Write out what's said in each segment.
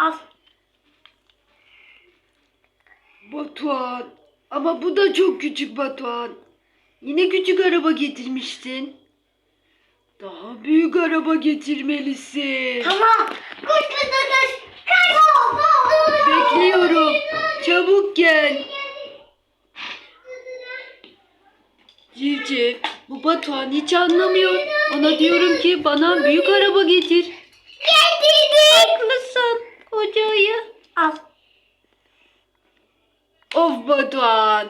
Al. Batuhan. Ama bu da çok küçük Batuhan. Yine küçük araba getirmiştin. Daha büyük araba getirmelisin. Tamam. Koş patates. Kaybol. Bekliyorum. Çabuk gel. Civciv, bu Batuhan hiç anlamıyor. Ona diyorum ki bana büyük araba getir. Getirdim. Haklısın kocayı. Al. Of Batuhan.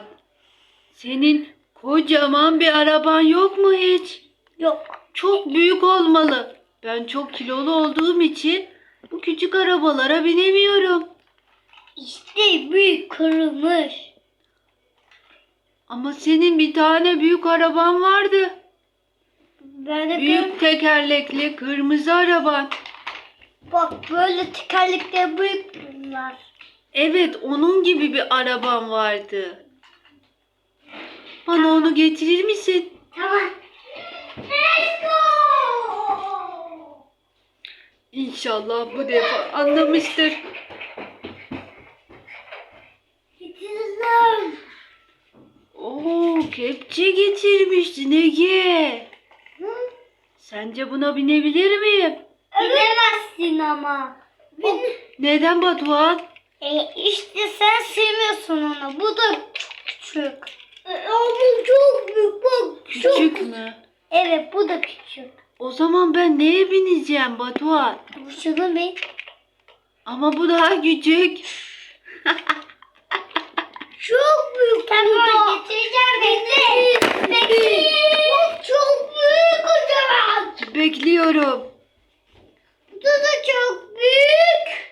Senin kocaman bir araban yok mu hiç? Yok. Çok büyük olmalı. Ben çok kilolu olduğum için bu küçük arabalara binemiyorum. İşte büyük kırılmış. Ama senin bir tane büyük araban vardı. Ben de Büyük tekerlekli kırmızı araban. Bak böyle tekerlekler büyük bunlar. Evet onun gibi bir araban vardı. Bana onu getirir misin? Tamam. Let's go. İnşallah bu defa anlamıştır. Getirdim. Oo kepçe getirmiştin Ege. Hı? Sence buna binebilir miyim? Bilemezsin ama. Oh, neden Batuhan? E, işte sen sevmiyorsun onu. Bu da çok küçük. E, bu çok büyük. Bak Küçük mü? Evet bu da küçük. O zaman ben neye bineceğim Batuhan? Bu şunu bir. Ama bu daha küçük. Çok büyük tamam, getireceğim bekle. Bekle. Bu çok büyük kocaman. Bekliyorum. Bu da çok büyük.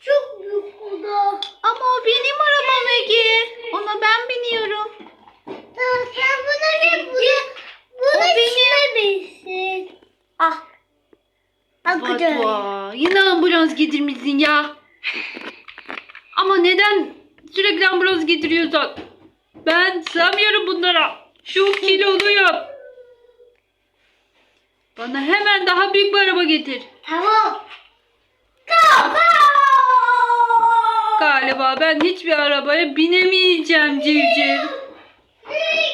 Çok büyük bu da. Ama o benim arabam Ege. Ona ben biniyorum. Tamam sen buna bir buna. Buna O kime binsin? Ah. Batuhan yine ambulans getirmişsin ya. Ama neden sürekli ambulans getiriyorsun? Ben sığamıyorum bunlara. Çok kiloluyum. Bana hemen daha büyük bir araba getir. Tamam. Go Galiba ben hiçbir arabaya binemeyeceğim civciv.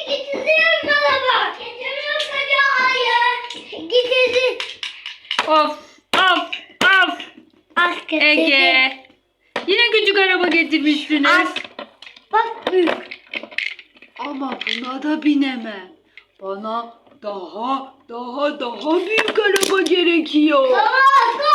Getirdim bana bak. Getiriyorum seni hayır. Getirdim. Of of of. Az getirdim. Ege. Yine küçük araba getirmişsiniz. Az. Bak büyük. Ama buna da binemem. Bana daha daha daha büyük araba gerekiyor. Tamam go.